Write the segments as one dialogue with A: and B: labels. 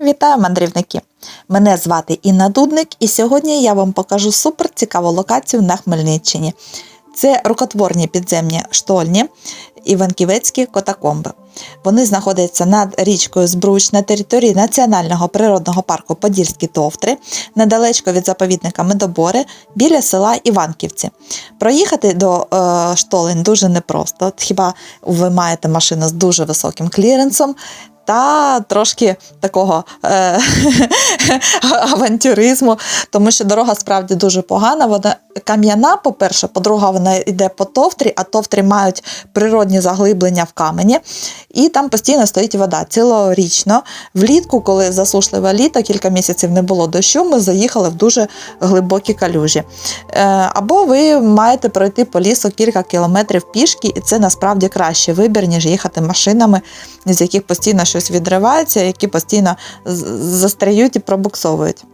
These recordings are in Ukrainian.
A: Вітаю, мандрівники! Мене звати Інна Дудник, і сьогодні я вам покажу супер цікаву локацію на Хмельниччині. Це рукотворні підземні штольні Іванківецькі катакомби. Вони знаходяться над річкою Збруч на території Національного природного парку Подільські Товтри, недалечко від заповідника Медобори, біля села Іванківці. Проїхати до е, штолень дуже непросто. Хіба ви маєте машину з дуже високим кліренсом, та трошки такого е- авантюризму, тому що дорога справді дуже погана. Вона кам'яна, по-перше, по-друге, вона йде по товтрі, а товтрі мають природні заглиблення в камені, і там постійно стоїть вода цілорічно. Влітку, коли засушливе літо, кілька місяців не було дощу, ми заїхали в дуже глибокі калюжі. Е, Або ви маєте пройти по лісу кілька кілометрів пішки, і це насправді кращий вибір, ніж їхати машинами, з яких постійно щось відривається, які постійно застряють і пробуксовують.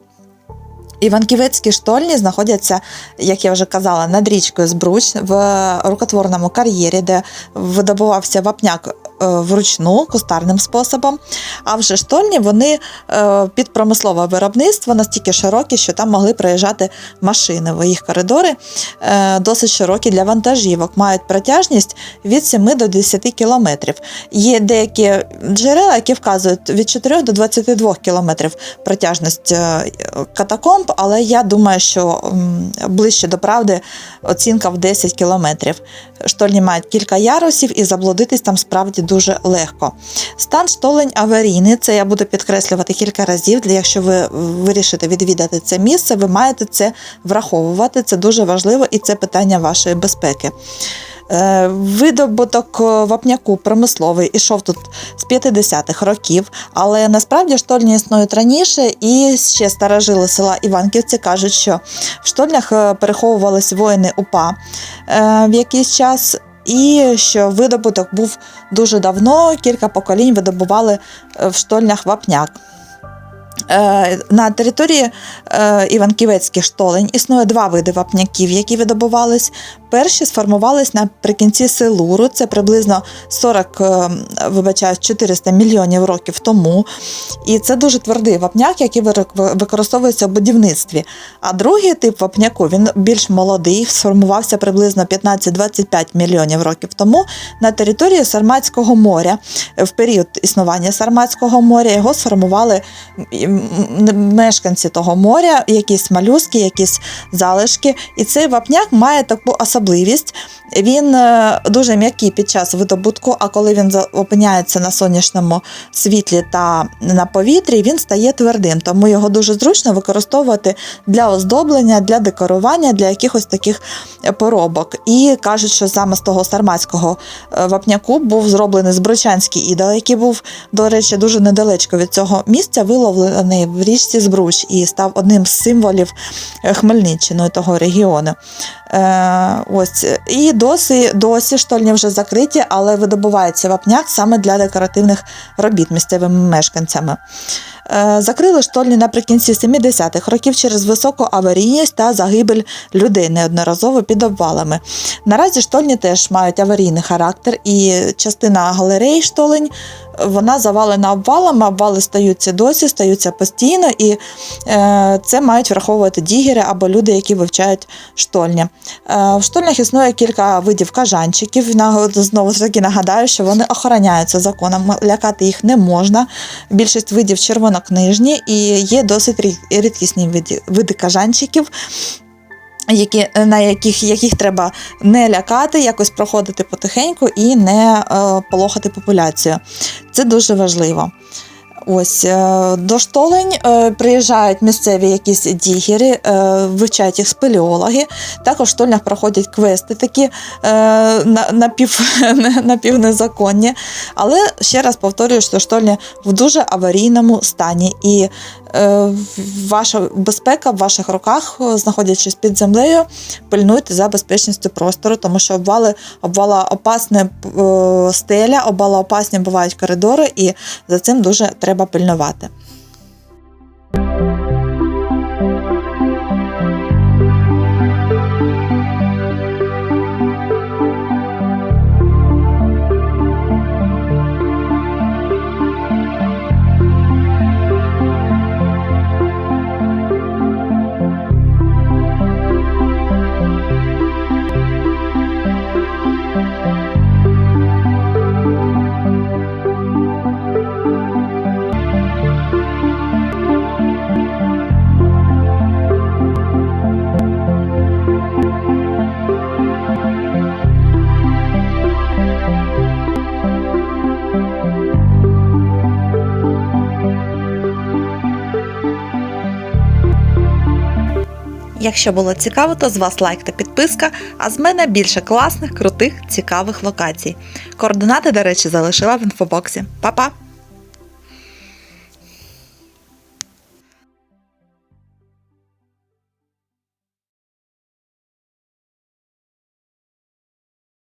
A: Іванківецькі штольні знаходяться, як я вже казала, над річкою Збруч в рукотворному кар'єрі, де видобувався вапняк е, вручну кустарним способом. А вже штольні вони е, під промислове виробництво настільки широкі, що там могли проїжджати машини. В їх коридори е, досить широкі для вантажівок, мають протяжність від 7 до 10 кілометрів. Є деякі джерела, які вказують від 4 до 22 кілометрів протяжність е, катакомб, але я думаю, що ближче до правди оцінка в 10 кілометрів. Штольні мають кілька ярусів і заблудитись там справді дуже легко. Стан штолень аварійний, це я буду підкреслювати кілька разів. Якщо ви вирішите відвідати це місце, ви маєте це враховувати. Це дуже важливо і це питання вашої безпеки. Е, Видобуток е, вапняку промисловий ішов тут з 50-х років, але насправді штольні існують раніше, і ще старожили села Іванківці кажуть, що в штольнях е, переховувались воїни УПА в якийсь час. І що видобуток був дуже давно, кілька поколінь видобували е, в штольнях вапняк. Е, На території е, Іванківецьких штолень існує два види вапняків, які видобувались. Перші сформувались наприкінці Силуру, це приблизно 40, е, вибачаю, 400 мільйонів років тому. І це дуже твердий вапняк, який використовується в будівництві. А другий тип вапняку він більш молодий, сформувався приблизно 15-25 мільйонів років тому на території Сарматського моря. В період існування Сарматського моря його сформували мешканці того моря, якісь малюски, якісь залишки. І цей вапняк має таку особливість. Він е, дуже м'який під час видобутку, а коли він опиняється на сонячному світлі та на повітрі, він стає твердим. Тому його дуже зручно використовувати для оздоблення, для декорування, для якихось таких е, поробок. І кажуть, що саме з того сарматського е, вапняку був зроблений збручанський ідол, який був, до речі, дуже недалечко від цього місця, виловлений в річці Збруч і став одним з символів Хмельниччини того регіону. Е, ось. І досі, досі штольні вже закриті, але видобувається вапняк саме для декоративних робіт місцевими мешканцями. Е, Закрили штольні наприкінці 70-х років через високу аварійність та загибель людей неодноразово під обвалами. Наразі штольні теж мають аварійний характер, і частина галерей штолень вона завалена обвалами, обвали стаються досі, стаються постійно, і е, це мають враховувати дігери або люди, які вивчають штольні. Е, в штольнях існує кілька видів кажанчиків. Знову ж таки нагадаю, що вони охороняються законом, лякати їх не можна. Більшість видів червонокнижні і є досить рідкісні види, види кажанчиків. Які, на яких, яких треба не лякати, якось проходити потихеньку і не е, полохати популяцію. Це дуже важливо. Ось е, до штолень е, приїжджають місцеві якісь дігери, е, вивчають їх спелеологи. Також в штольнях проходять квести такі е, на- напів, напівнезаконні. Але ще раз повторюю, що штольня в дуже аварійному стані. І е, ваша безпека в ваших руках, е, знаходячись під землею, пильнуйте за безпечністю простору, тому що обвали, обвала опасне е, стеля, обвала опасні бувають коридори, і за цим дуже треба пильнувати. Якщо було цікаво, то з вас лайк та підписка, а з мене більше класних, крутих, цікавих локацій. Координати, до речі, залишила в інфобоксі. Па-па!